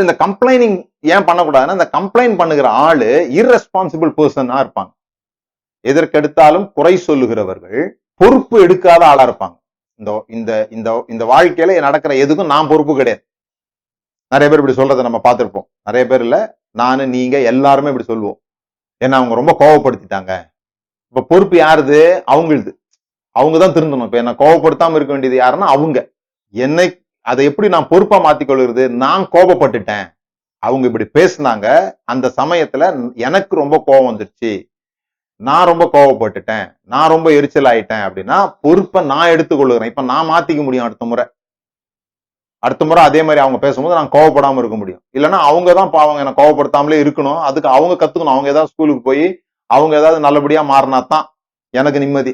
இந்த கம்ப்ளைனிங் ஏன் பண்ணக்கூடாதுன்னா இந்த கம்ப்ளைண்ட் பண்ணுகிற ஆளு இர்ரெஸ்பான்சிபிள் பர்சனா இருப்பாங்க. எதற்கெடுத்தாலும் குறை சொல்லுகிறவர்கள் பொறுப்பு எடுக்காத ஆளா இருப்பாங்க. இந்த இந்த இந்த இந்த வாழ்க்கையில நடக்கிற எதுக்கும் நான் பொறுப்பு கிடையாது. நிறைய பேர் இப்படி சொல்றதை நம்ம பார்த்துருப்போம். நிறைய பேர் இல்ல நானு நீங்க எல்லாருமே இப்படி சொல்லுவோம். ஏன்னா அவங்க ரொம்ப கோவப்படுத்திட்டாங்க. இப்ப பொறுப்பு யாருது? அவங்களுது. அவங்க தான் திருந்தணும். இப்ப என்ன கோவப்படுத்தாம இருக்க வேண்டியது யாருன்னா அவங்க. என்னை அதை எப்படி நான் பொறுப்பா மாத்திக்கொள்கிறது நான் கோபப்பட்டுட்டேன். அவங்க இப்படி பேசுனாங்க. அந்த சமயத்துல எனக்கு ரொம்ப கோபம் வந்துருச்சு. நான் ரொம்ப கோவப்பட்டுட்டேன் நான் ரொம்ப எரிச்சல் ஆயிட்டேன் அப்படின்னா பொறுப்பை நான் எடுத்துக்கொள்ளுகிறேன் இப்ப நான் மாத்திக்க முடியும் அடுத்த முறை. அடுத்த முறை அதே மாதிரி அவங்க பேசும்போது நான் கோவப்படாம இருக்க முடியும். இல்லைன்னா அவங்க தான் பாவங்க என்ன கோவப்படுத்தாமலே இருக்கணும். அதுக்கு அவங்க கத்துக்கணும். அவங்க ஏதாவது ஸ்கூலுக்கு போய் அவங்க ஏதாவது நல்லபடியா மாறினா தான் எனக்கு நிம்மதி.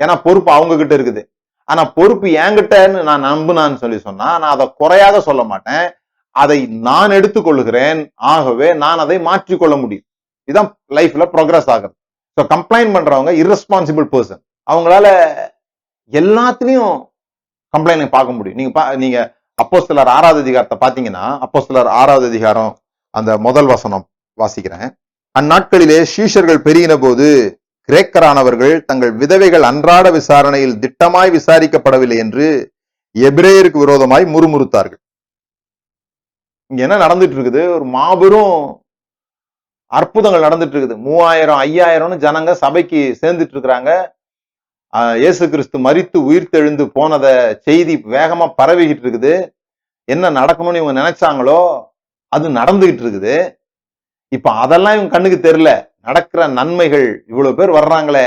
ஏன்னா பொறுப்பு அவங்க கிட்ட இருக்குது. ஆனா பொறுப்பு என்கிட்டன்னு நான் நம்புனான்னு சொல்லி சொன்னா நான் அதை குறையாக சொல்ல மாட்டேன். அதை நான் எடுத்துக்கொள்கிறேன். ஆகவே நான் அதை மாற்றிக்கொள்ள முடியும். இதுதான் லைஃப்ல ப்ரோக்ரஸ் ஆகுது ஸோ கம்ப்ளைண்ட் பண்றவங்க irresponsible பர்சன் அவங்களால எல்லாத்துலயும் கம்ப்ளைண்ட் பார்க்க முடியும். நீங்க பா- நீங்க அப்போ சிலர் ஆறாவது அதிகாரத்தை பாத்தீங்கன்னா அப்போ சிலர் ஆறாவது அதிகாரம் அந்த முதல் வசனம் வாசிக்கிறேன். அந்நாட்களிலே சீஷர்கள் பெருகின போது கிரேக்கரானவர்கள் தங்கள் விதவைகள் அன்றாட விசாரணையில் திட்டமாய் விசாரிக்கப்படவில்லை என்று எபிரேயருக்கு விரோதமாய் முறுமுறுத்தார்கள். இங்க என்ன நடந்துட்டு இருக்குது ஒரு மாபெரும் அற்புதங்கள் நடந்துட்டு இருக்குது மூவாயிரம் ஐயாயிரம்னு ஜனங்க சபைக்கு சேர்ந்துட்டு இருக்கிறாங்க இயேசு கிறிஸ்து மரித்து உயிர்த்தெழுந்து போனத செய்தி வேகமா பரவிக்கிட்டு இருக்குது என்ன நடக்கணும்னு இவங்க நினைச்சாங்களோ அது நடந்துகிட்டு இருக்குது இப்ப அதெல்லாம் இவங்க கண்ணுக்கு தெரியல. நடக்கிற நன்மைகள் இவ்வளவு பேர் வர்றாங்களே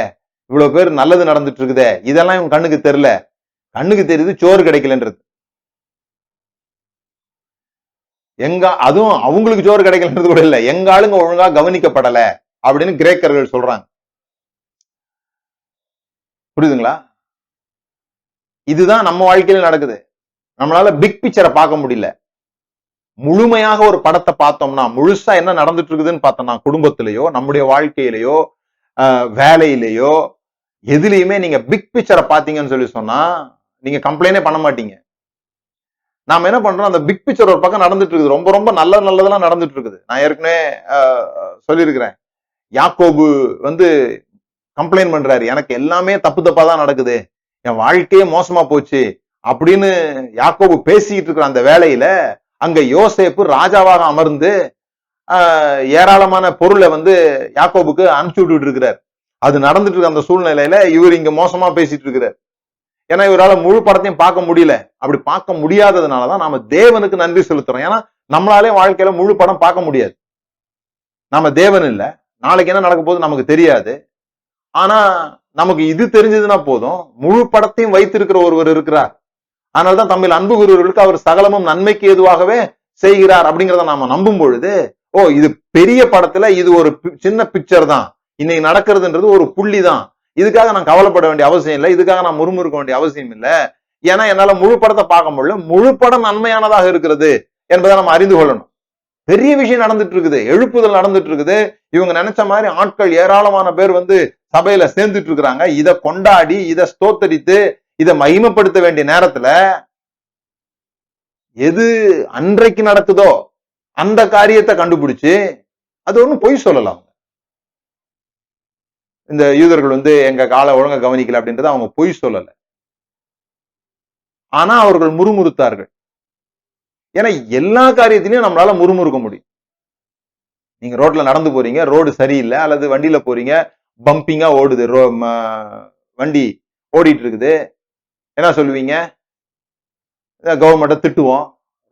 இவ்வளவு பேர் நல்லது நடந்துட்டு இருக்குதே இதெல்லாம் இவன் கண்ணுக்கு தெரியல. கண்ணுக்கு தெரியுது சோறு கிடைக்கலன்றது. எங்க அதுவும் அவங்களுக்கு சோறு கிடைக்கலன்றது கூட இல்லை. எங்க ஆளுங்க ஒழுங்கா கவனிக்கப்படல அப்படின்னு கிரேக்கர்கள் சொல்றாங்க. புரியுதுங்களா? இதுதான் நம்ம வாழ்க்கையில நடக்குது. நம்மளால பிக் பிக்சரை பார்க்க முடியல. முழுமையாக ஒரு படத்தை பார்த்தோம்னா முழுசா என்ன நடந்துட்டு இருக்குதுன்னு பார்த்தோம்னா குடும்பத்திலேயோ நம்முடைய வாழ்க்கையிலேயோ வேலையிலேயோ எதுலயுமே நீங்க பிக் பிக்சரை பார்த்தீங்கன்னு சொல்லி சொன்னா நீங்க கம்ப்ளைண்டே பண்ண மாட்டீங்க. நாம என்ன பண்றோம் அந்த பிக் பிக்சர் ஒரு பக்கம் நடந்துட்டு இருக்குது ரொம்ப ரொம்ப நல்ல நல்லதெல்லாம் நடந்துட்டு இருக்குது நான் ஏற்கனவே ஆஹ், சொல்லியிருக்கிறேன். யாக்கோபு வந்து கம்ப்ளைண்ட் பண்றாரு. எனக்கு எல்லாமே தப்பு தப்பா தான் நடக்குது. என் வாழ்க்கையே மோசமா போச்சு. அப்படின்னு யாக்கோபு பேசிக்கிட்டு இருக்கிற அந்த வேலையில அங்க யோசேப்பு ராஜாவாக அமர்ந்து ஆஹ், ஏராளமான பொருளை வந்து யாக்கோபுக்கு அனுப்பிச்சு விட்டுட்டு இருக்கிறார். அது நடந்துட்டு இருக்க அந்த சூழ்நிலையில இவர் இங்க மோசமா பேசிட்டு இருக்கிறார். ஏன்னா இவரால முழு படத்தையும் பார்க்க முடியல. அப்படி பார்க்க முடியாததுனாலதான் நாம தேவனுக்கு நன்றி செலுத்துறோம். ஏன்னா நம்மளாலே வாழ்க்கையில முழு படம் பார்க்க முடியாது. நாம தேவன் இல்ல. நாளைக்கு என்ன நடக்க போகுது நமக்கு தெரியாது. ஆனா நமக்கு இது தெரிஞ்சதுன்னா போதும். முழு படத்தையும் வைத்திருக்கிற ஒருவர் இருக்கிறார். அதனாலதான் தமிழ் அன்பு குருவர்களுக்கு அவர் சகலமும் நன்மைக்கு ஏதுவாகவே செய்கிறார் அப்படிங்கிறத நாம நம்பும் பொழுது ஓ இது பெரிய படத்துல இது ஒரு சின்ன பிக்சர் தான். இன்னைக்கு நடக்கிறதுன்றது ஒரு புள்ளி தான் இதுக்காக நான் கவலைப்பட வேண்டிய அவசியம் இல்லை. இதுக்காக நான் முறுமுறுக்க வேண்டிய அவசியம் இல்லை. ஏன்னா என்னால முழு படத்தை பார்க்க முடியல. முழு படம் நன்மையானதாக இருக்கிறது என்பதை நம்ம அறிந்து கொள்ளணும். பெரிய விஷயம் நடந்துட்டு இருக்குது எழுப்புதல் நடந்துட்டு இருக்குது இவங்க நினைச்ச மாதிரி ஆட்கள் ஏராளமான பேர் வந்து சபையில சேர்ந்துட்டு இருக்கிறாங்க இதை கொண்டாடி இதை ஸ்தோத்தரித்து இதை மகிமைப்படுத்த வேண்டிய நேரத்துல எது அன்றைக்கு நடக்குதோ அந்த காரியத்தை கண்டுபிடிச்சு அது ஒண்ணும் பொய் சொல்லலாம். இந்த யூதர்கள் வந்து எங்க காலை ஒழுங்க கவனிக்கல அப்படின்றத அவங்க பொய் சொல்லல. ஆனா அவர்கள் முறுமுறுத்தார்கள். ஏன்னா எல்லா காரியத்திலையும் நம்மளால முறுமுறுக்க முடியும். நீங்க ரோட்ல நடந்து போறீங்க ரோடு சரியில்லை அல்லது வண்டியில போறீங்க பம்பிங்கா ஓடுது ரோ வண்டி ஓடிட்டு இருக்குது. என்ன சொல்லுவீங்க? கவர்மெண்ட்டை திட்டுவோம்.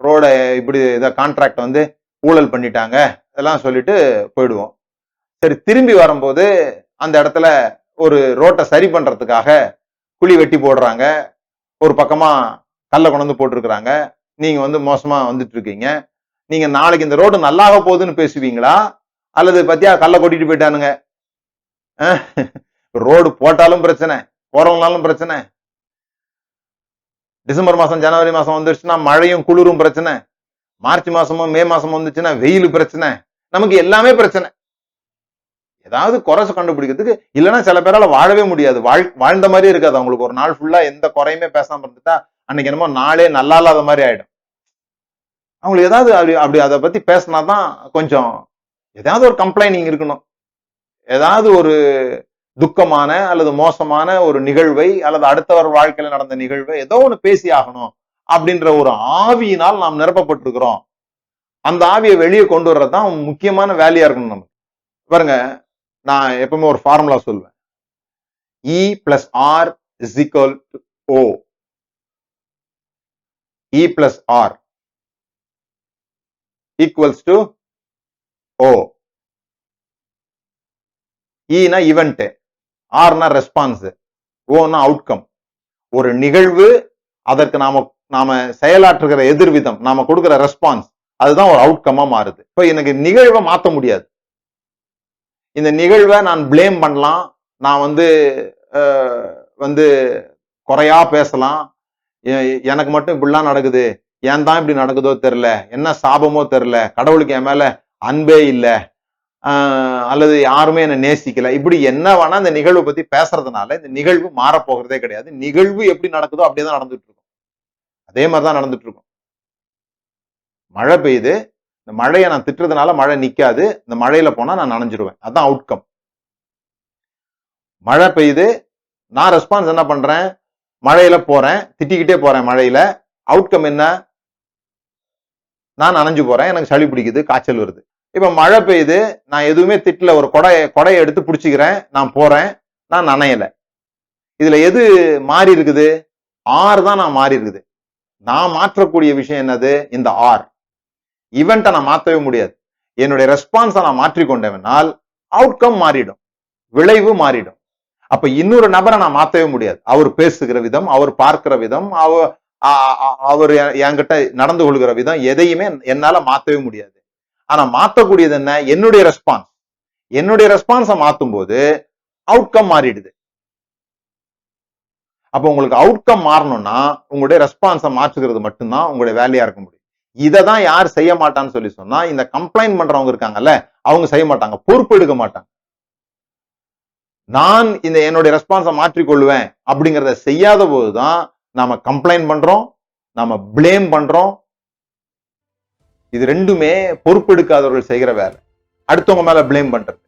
ரோடை இப்படி இதை கான்ட்ராக்ட் வந்து ஊழல் பண்ணிட்டாங்க. இதெல்லாம் சொல்லிட்டு போயிடுவோம். சரி திரும்பி வரும்போது அந்த இடத்துல ஒரு ரோட்டை சரி பண்றதுக்காக குழி வெட்டி போடுறாங்க. ஒரு பக்கமா கல்லை கொண்டு வந்து போட்டிருக்கிறாங்க. நீங்க வந்து மோசமா வந்துட்டு இருக்கீங்க. நீங்க நாளைக்கு இந்த ரோடு நல்லாக போகுதுன்னு பேசுவீங்களா? அல்லது பத்தியா கல்லை கொட்டிட்டு போயிட்டானுங்க? ரோடு போட்டாலும் பிரச்சனை போறவங்களாலும் பிரச்சனை. டிசம்பர் மாசம் ஜனவரி மாசம் வந்துருச்சுன்னா மழையும் குளிரும் பிரச்சனை. மார்ச் மாசமும் மே மாசம் வந்துச்சுன்னா வெயில் பிரச்சனை. நமக்கு எல்லாமே பிரச்சனை. ஏதாவது குறைச்சு கண்டுபிடிக்கிறதுக்கு இல்லைன்னா சில பேரால வாழவே முடியாது. வாழ் வாழ்ந்த மாதிரி இருக்காது அவங்களுக்கு. ஒரு நாள் ஃபுல்லா எந்த குறையுமே பேசாம இருந்துட்டா அன்னைக்கு என்னமோ நாளே நல்லா இல்லாத மாதிரி ஆயிடும். அவங்களுக்கு ஏதாவது அப்படி அப்படி அதை பத்தி பேசினாதான் கொஞ்சம் ஏதாவது ஒரு கம்ப்ளைனிங் இருக்கணும். ஏதாவது ஒரு துக்கமான அல்லது மோசமான ஒரு நிகழ்வை அல்லது அடுத்தவர் வாழ்க்கையில நடந்த நிகழ்வை ஏதோ ஒன்று பேசி ஆகணும் அப்படின்ற ஒரு ஆவியினால் நாம் நிரப்பப்பட்டிருக்கிறோம். அந்த ஆவியை வெளியே கொண்டு வர்றதுதான் முக்கியமான வேலையா இருக்கணும் நமக்கு. பாருங்க நான் எப்பவுமே ஒரு ஃபார்முலா சொல்லுவேன் E plus R is equal to O E plus R equals to O ஈனா இவெண்ட் ஆர்னா ரெஸ்பான்ஸ் ஓனா அவுட்கம் ஒரு நிகழ்வு அதற்கு நாம நாம செயலாற்றுகிற எதிர்விதம் நாம கொடுக்கிற ரெஸ்பான்ஸ் அதுதான் ஒரு அவுட்கமா மாறுது. இப்போ எனக்கு நிகழ்வை மாத்த முடியாது. இந்த நிகழ்வை நான் பிளேம் பண்ணலாம். நான் வந்து வந்து குறையா பேசலாம். எனக்கு மட்டும் இப்படிலாம் நடக்குது. ஏன் தான் இப்படி நடக்குதோ தெரியல. என்ன சாபமோ தெரியல. கடவுளுக்கு என் மேல அன்பே இல்லை. ஆஹ் அல்லது யாருமே என்னை நேசிக்கல. இப்படி என்ன வேணா இந்த நிகழ்வை பத்தி பேசுறதுனால இந்த நிகழ்வு மாறப் போகிறதே கிடையாது. நிகழ்வு எப்படி நடக்குதோ அப்படியே நடந்துட்டு இருக்கும் அதே மாதிரிதான் நடந்துட்டு இருக்கும் மழை பெய்யுது. இந்த மழையை நான் திட்டுறதுனால மழை நிக்காது. இந்த மழையில போனா நான் நனைஞ்சிருவேன். அதான் அவுட்கம் மழை பெய்யுது. நான் ரெஸ்பான்ஸ் என்ன பண்றேன்? மழையில போறேன். திட்டிக்கிட்டே போறேன் மழையில. அவுட்கம் என்ன? நான் நனைஞ்சு போறேன். எனக்கு சளி பிடிக்குது. காய்ச்சல் வருது. இப்ப மழை பெய்யுது நான் எதுவுமே திட்டல ஒரு கொடையை கொடையை எடுத்து பிடிச்சிக்கிறேன் நான் போறேன் நான் நனையல. இதுல எது மாறி இருக்குது? ஆர் தான் நான் மாறி இருக்குது. நான் மாற்றக்கூடிய விஷயம் என்னது? இந்த ஆர் இவெண்ட்டை நான் மாற்றவே முடியாது. என்னுடைய ரெஸ்பான்ஸை நான் மாற்றிக்கொண்டவனால் அவுட்கம் மாறிடும். விளைவு மாறிடும். அப்ப இன்னொரு நபரை நான் மாத்தவே முடியாது. அவர் பேசுகிற விதம் அவர் பார்க்கிற விதம் அவ அவர் என்கிட்ட நடந்து கொள்கிற விதம் எதையுமே என்னால மாத்தவே முடியாது. ஆனா மாத்தக்கூடியது என்ன? என்னுடைய ரெஸ்பான்ஸ் என்னுடைய ரெஸ்பான்ஸை மாத்தும் போது அவுட்கம் மாறிடுது. அப்ப உங்களுக்கு அவுட்கம் மாறணும்னா உங்களுடைய ரெஸ்பான்ஸை மாற்றுகிறது மட்டும்தான் உங்களுடைய வேலையா இருக்க முடியும். இதை தான் யார் செய்ய மாட்டான்னு சொல்லி சொன்னா இந்த கம்ப்ளைண்ட் பண்றவங்க இருக்காங்கல்ல அவங்க செய்ய மாட்டாங்க. பொறுப்பு எடுக்க மாட்டாங்க. நான் இந்த என்னுடைய ரெஸ்பான்ஸை மாற்றிக்கொள்வேன் அப்படிங்கிறத செய்யாத போதுதான் நாம கம்ப்ளைண்ட் பண்றோம் நாம ப்ளேம் பண்றோம் இது ரெண்டுமே பொறுப்பெடுக்காதவர்கள் செய்கிற வேலை. அடுத்தவங்க மேல பிளேம் பண்றது.